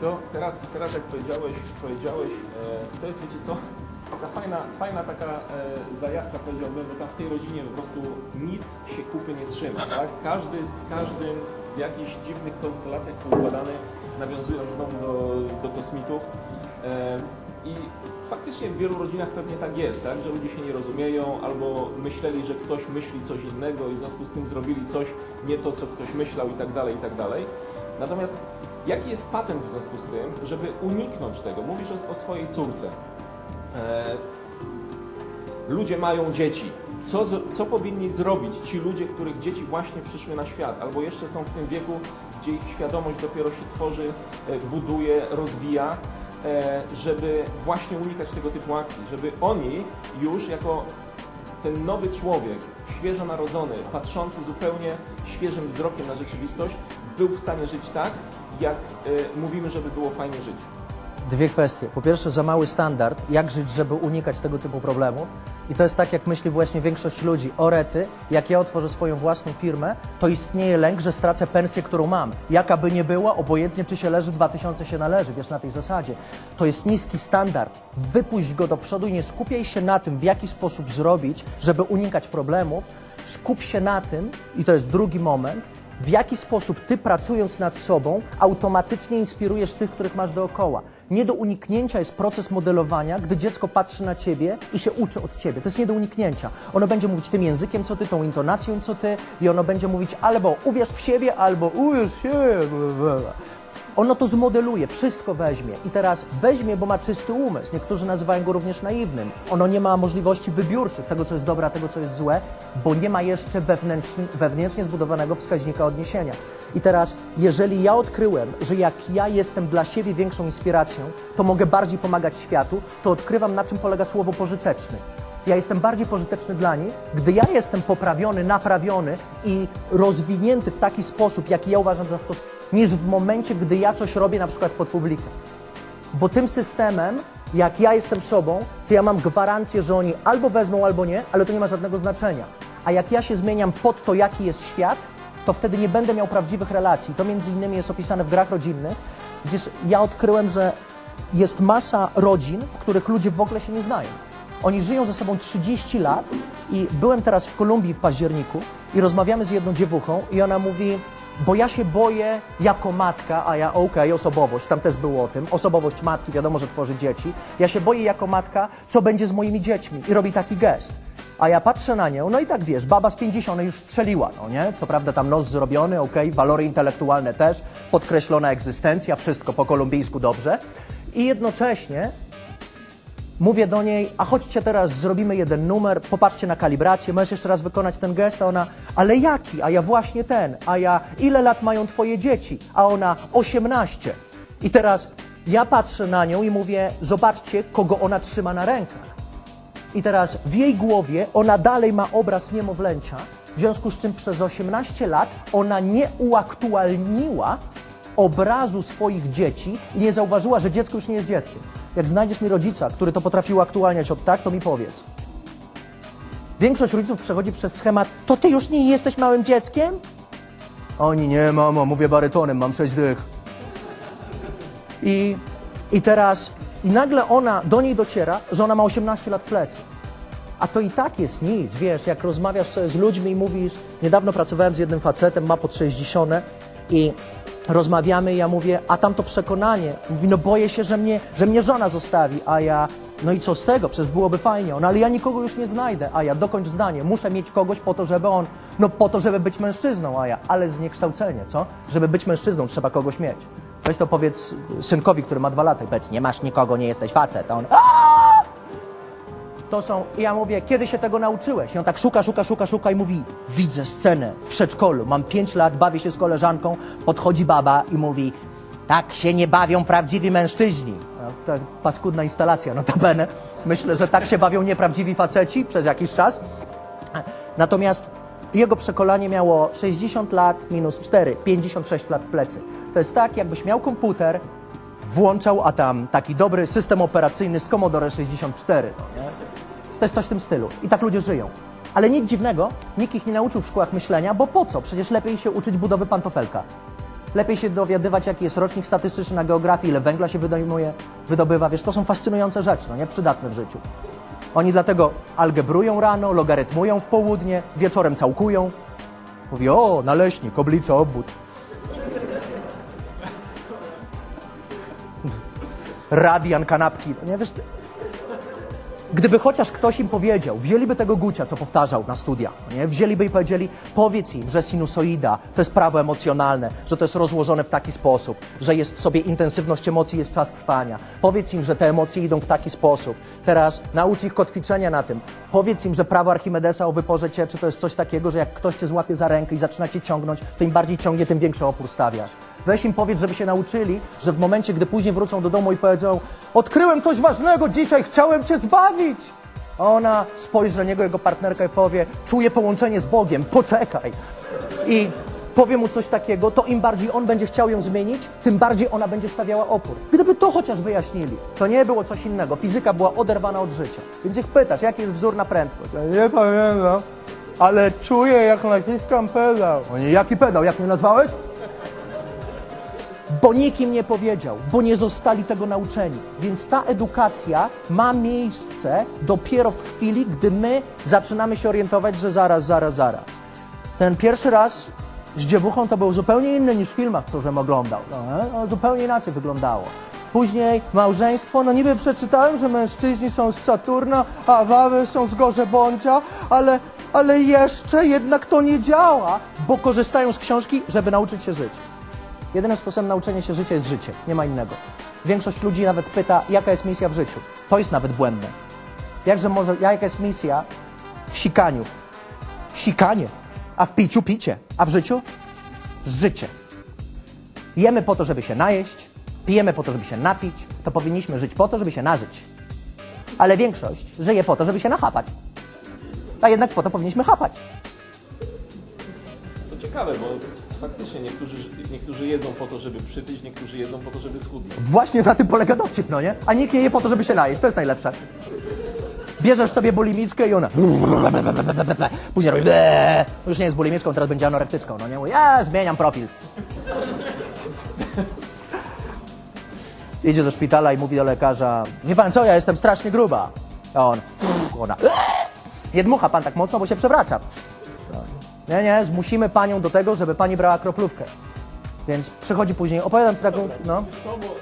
To teraz, teraz jak powiedziałeś, powiedziałeś e, to jest wiecie co? Taka fajna, fajna taka e, zajawka powiedziałbym, bo tam w tej rodzinie po prostu nic się kupy nie trzyma, tak? Każdy z każdym w jakichś dziwnych konstelacjach poukładany, nawiązując znowu do, do kosmitów. E, I faktycznie w wielu rodzinach pewnie tak jest, tak? że ludzie się nie rozumieją albo myśleli, że ktoś myśli coś innego i w związku z tym zrobili coś nie to, co ktoś myślał i tak dalej, i tak dalej. Natomiast jaki jest patent w związku z tym, żeby uniknąć tego? Mówisz o, o swojej córce. E, ludzie mają dzieci. Co, co powinni zrobić ci ludzie, których dzieci właśnie przyszły na świat, albo jeszcze są w tym wieku, gdzie ich świadomość dopiero się tworzy, e, buduje, rozwija, e, żeby właśnie unikać tego typu akcji, żeby oni już jako ten nowy człowiek, świeżo narodzony, patrzący zupełnie świeżym wzrokiem na rzeczywistość, był w stanie żyć tak, jak e, mówimy, żeby było fajnie żyć. Dwie kwestie. Po pierwsze, za mały standard, jak żyć, żeby unikać tego typu problemów. I to jest tak, jak myśli właśnie większość ludzi. O rety, jak ja otworzę swoją własną firmę, to istnieje lęk, że stracę pensję, którą mam. Jaka by nie była, obojętnie czy się leży, 2000 się należy, wiesz, na tej zasadzie. To jest niski standard. Wypuść go do przodu i nie skupiaj się na tym, w jaki sposób zrobić, żeby unikać problemów. Skup się na tym, i to jest drugi moment, w jaki sposób ty pracując nad sobą automatycznie inspirujesz tych, których masz dookoła. Nie do uniknięcia jest proces modelowania, gdy dziecko patrzy na ciebie i się uczy od ciebie. To jest nie do uniknięcia. Ono będzie mówić tym językiem, co ty, tą intonacją, co ty, i ono będzie mówić albo uwierz w siebie, albo uwierz w siebie. Ono to zmodeluje, wszystko weźmie. I teraz weźmie, bo ma czysty umysł. Niektórzy nazywają go również naiwnym. Ono nie ma możliwości wybiórczych tego, co jest dobre, a tego, co jest złe, bo nie ma jeszcze wewnętrznie, wewnętrznie zbudowanego wskaźnika odniesienia. I teraz, jeżeli ja odkryłem, że jak ja jestem dla siebie większą inspiracją, to mogę bardziej pomagać światu, to odkrywam, na czym polega słowo pożyteczny. Ja jestem bardziej pożyteczny dla nich, gdy ja jestem poprawiony, naprawiony i rozwinięty w taki sposób, jaki ja uważam za stos, niż w momencie, gdy ja coś robię na przykład pod publikę. Bo tym systemem, jak ja jestem sobą, to ja mam gwarancję, że oni albo wezmą, albo nie, ale to nie ma żadnego znaczenia. A jak ja się zmieniam pod to, jaki jest świat, to wtedy nie będę miał prawdziwych relacji. To między innymi jest opisane w grach rodzinnych, gdzież ja odkryłem, że jest masa rodzin, w których ludzie w ogóle się nie znają. Oni żyją ze sobą 30 lat i byłem teraz w Kolumbii w październiku i rozmawiamy z jedną dziewuchą i ona mówi, bo ja się boję jako matka, a ja okej, osobowość, tam też było o tym, osobowość matki, wiadomo, że tworzy dzieci. Ja się boję jako matka, co będzie z moimi dziećmi i robi taki gest. A ja patrzę na nią, no i tak wiesz, baba z 50 ona już strzeliła, no nie? Co prawda tam nos zrobiony, okej, walory intelektualne też, podkreślona egzystencja, wszystko po kolumbijsku dobrze. I jednocześnie Mówię do niej, a chodźcie teraz, zrobimy jeden numer, popatrzcie na kalibrację, możesz jeszcze raz wykonać ten gest, a ona, ale jaki? A ja właśnie ten, a ja, ile lat mają twoje dzieci? A ona, 18. I teraz ja patrzę na nią i mówię, zobaczcie, kogo ona trzyma na rękach. I teraz w jej głowie ona dalej ma obraz niemowlęcia, w związku z czym przez 18 lat ona nie uaktualniła obrazu swoich dzieci i nie zauważyła, że dziecko już nie jest dzieckiem. Jak znajdziesz mi rodzica, który to potrafi uaktualniać od tak, to mi powiedz. Większość rodziców przechodzi przez schemat, to ty już nie jesteś małym dzieckiem? Oni, nie mamo, mówię barytonem, mam sześć dych. I, I teraz, i nagle ona, do niej dociera, że ona ma 18 lat w plecy. A to i tak jest nic, wiesz, jak rozmawiasz sobie z ludźmi i mówisz, niedawno pracowałem z jednym facetem, ma pod 60 i rozmawiamy ja mówię, a tam to przekonanie, mówi, no boję się, że mnie, że mnie żona zostawi, a ja, no i co z tego, przecież byłoby fajnie, on, ale ja nikogo już nie znajdę, a ja, dokończ zdanie, muszę mieć kogoś po to, żeby on, no po to, żeby być mężczyzną, a ja, ale zniekształcenie, co? Żeby być mężczyzną, trzeba kogoś mieć. Weź to powiedz synkowi, który ma dwa lata i powiedz, nie masz nikogo, nie jesteś facet, a on, to są, i ja mówię, kiedy się tego nauczyłeś? I on tak szuka, szuka, szuka, szuka i mówi, widzę scenę w przedszkolu, mam pięć lat, bawię się z koleżanką, podchodzi baba i mówi, tak się nie bawią prawdziwi mężczyźni. No, to paskudna instalacja, notabene. Myślę, że tak się bawią nieprawdziwi faceci przez jakiś czas. Natomiast jego przekolanie miało 60 lat minus 4, 56 lat w plecy. To jest tak, jakbyś miał komputer, włączał, a tam taki dobry system operacyjny z Commodore 64. No? To jest coś w tym stylu. I tak ludzie żyją. Ale nic dziwnego, nikt ich nie nauczył w szkołach myślenia, bo po co? Przecież lepiej się uczyć budowy pantofelka. lepiej się dowiadywać, jaki jest rocznik statystyczny na geografii, ile węgla się wydobywa. Wiesz, to są fascynujące rzeczy, no nie? Przydatne w życiu. Oni dlatego algebrują rano, logarytmują w południe, wieczorem całkują. Mówi, o, naleśnik, oblicze, obwód. Radian, kanapki. No nie wiesz, Gdyby chociaż ktoś im powiedział, wzięliby tego Gucia, co powtarzał na studiach, no nie? wzięliby i powiedzieli, powiedz im, że sinusoida to jest prawo emocjonalne, że to jest rozłożone w taki sposób, że jest sobie intensywność emocji, jest czas trwania. Powiedz im, że te emocje idą w taki sposób. Teraz naucz ich kotwiczenia na tym. Powiedz im, że prawo Archimedesa o wyporze cieczy to jest coś takiego, że jak ktoś cię złapie za rękę i zaczyna cię ciągnąć, to im bardziej ciągnie, tym większy opór stawiasz. Weź im powiedz, żeby się nauczyli, że w momencie, gdy później wrócą do domu i powiedzą odkryłem coś ważnego dzisiaj, chciałem cię zbawić. A ona spojrzy na niego, jego partnerka i powie, czuję połączenie z Bogiem, poczekaj. I powie mu coś takiego, to im bardziej on będzie chciał ją zmienić, tym bardziej ona będzie stawiała opór. Gdyby to chociaż wyjaśnili, to nie było coś innego. Fizyka była oderwana od życia. Więc ich pytasz, jaki jest wzór na prędkość? Ja nie pamiętam, ale czuję, jak naciskam pedał. Oni, jaki pedał? Jak mnie nazwałeś? Bo nikt im nie powiedział, bo nie zostali tego nauczeni. Więc ta edukacja ma miejsce dopiero w chwili, gdy my zaczynamy się orientować, że zaraz, zaraz, zaraz. Ten pierwszy raz z dziewuchą to był zupełnie inny niż w filmach, co żem oglądał. No, e? no, zupełnie inaczej wyglądało. Później małżeństwo, no niby przeczytałem, że mężczyźni są z Saturna, a baby są z Gorzebądzia, ale, ale jeszcze jednak to nie działa, bo korzystają z książki, żeby nauczyć się żyć. Jedynym sposobem nauczenia się życia jest życie, nie ma innego. Większość ludzi nawet pyta, jaka jest misja w życiu. To jest nawet błędne. Jakże może, jaka jest misja w sikaniu? Sikanie. A w piciu picie. A w życiu? Życie. Jemy po to, żeby się najeść, pijemy po to, żeby się napić, to powinniśmy żyć po to, żeby się nażyć. Ale większość żyje po to, żeby się nachapać. A jednak po to powinniśmy chapać. To ciekawe, bo faktycznie niektórzy, niektórzy jedzą po to, żeby przytyć, niektórzy jedzą po to, żeby schudnąć. Właśnie na tym polega dowcip, no nie? A nikt nie je po to, żeby się najeść, to jest najlepsze. Bierzesz sobie bulimiczkę i ona... Później robi... Już nie jest bulimiczką, teraz będzie anorektyczką, no nie? Ja zmieniam profil. Idzie do szpitala i mówi do lekarza, wie pan co, ja jestem strasznie gruba. A on, ona, nie pan tak mocno, bo się przewraca. Nie, nie, zmusimy panią do tego, żeby pani brała kroplówkę. Więc przychodzi później, opowiadam ci taką, no, Wiesz co, bo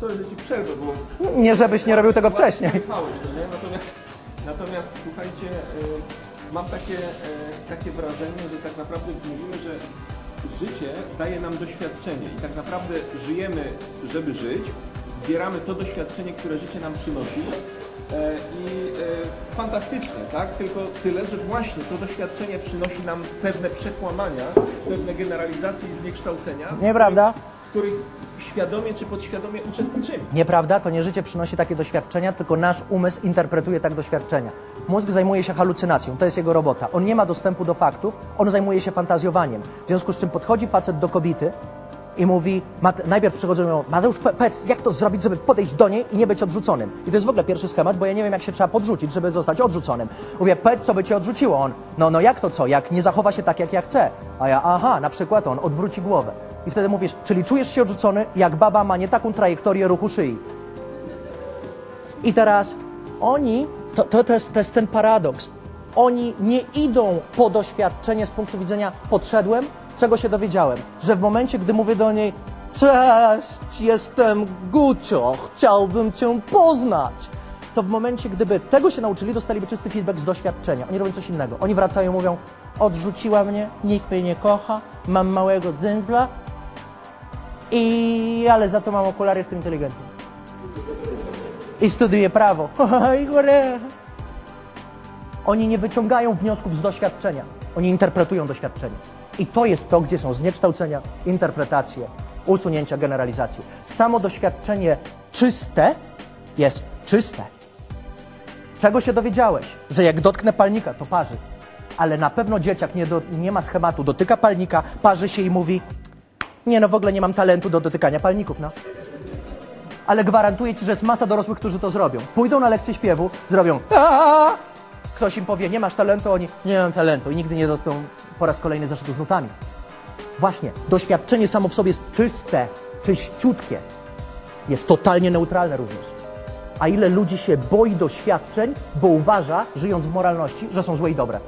sorry, że ci przerwę, bo nie żebyś nie robił tego wcześniej. Jechałeś, no nie? Natomiast, natomiast słuchajcie, y, mam takie, y, takie wrażenie, że tak naprawdę mówimy, że życie daje nam doświadczenie i tak naprawdę żyjemy, żeby żyć, zbieramy to doświadczenie, które życie nam przynosi i e, fantastycznie, tak? Tylko tyle, że właśnie to doświadczenie przynosi nam pewne przekłamania, pewne generalizacje i zniekształcenia, Nieprawda? w których świadomie czy podświadomie uczestniczymy. Nieprawda, to nie życie przynosi takie doświadczenia, tylko nasz umysł interpretuje tak doświadczenia. Mózg zajmuje się halucynacją, to jest jego robota. On nie ma dostępu do faktów, on zajmuje się fantazjowaniem. W związku z czym podchodzi facet do kobiety i mówi, najpierw przychodzą i mówią, Mateusz, pe- powiedz, jak to zrobić, żeby podejść do niej i nie być odrzuconym. I to jest w ogóle pierwszy schemat, bo ja nie wiem, jak się trzeba podrzucić, żeby zostać odrzuconym. Mówię, powiedz, co by cię odrzuciło. On, no, no jak to co, jak nie zachowa się tak, jak ja chcę. A ja, aha, na przykład on odwróci głowę. I wtedy mówisz, czyli czujesz się odrzucony, jak baba ma nie taką trajektorię ruchu szyi. I teraz oni, to, to, to, jest, to jest ten paradoks. Oni nie idą po doświadczenie z punktu widzenia podszedłem, czego się dowiedziałem. Że w momencie, gdy mówię do niej Cześć, jestem Gucio, chciałbym cię poznać. To w momencie, gdyby tego się nauczyli, dostaliby czysty feedback z doświadczenia. Oni robią coś innego. Oni wracają i mówią, odrzuciła mnie, nikt mnie nie kocha, mam małego dędzla, i ale za to mam okulary, jestem inteligentny i studiuje prawo. Oni nie wyciągają wniosków z doświadczenia. Oni interpretują doświadczenie. I to jest to, gdzie są zniekształcenia, interpretacje, usunięcia, generalizacje. Samo doświadczenie czyste jest czyste. Czego się dowiedziałeś? Że jak dotknę palnika, to parzy. Ale na pewno dzieciak nie, do, nie ma schematu. Dotyka palnika, parzy się i mówi nie no, w ogóle nie mam talentu do dotykania palników, no ale gwarantuję ci, że jest masa dorosłych, którzy to zrobią. Pójdą na lekcję śpiewu, zrobią "Aaa!" Ktoś im powie, nie masz talentu, oni nie mam talentu i nigdy nie dotkną po raz kolejny zeszytu z nutami. Właśnie, doświadczenie samo w sobie jest czyste, czyściutkie. Jest totalnie neutralne również. A ile ludzi się boi doświadczeń, bo uważa, żyjąc w moralności, że są złe i dobre.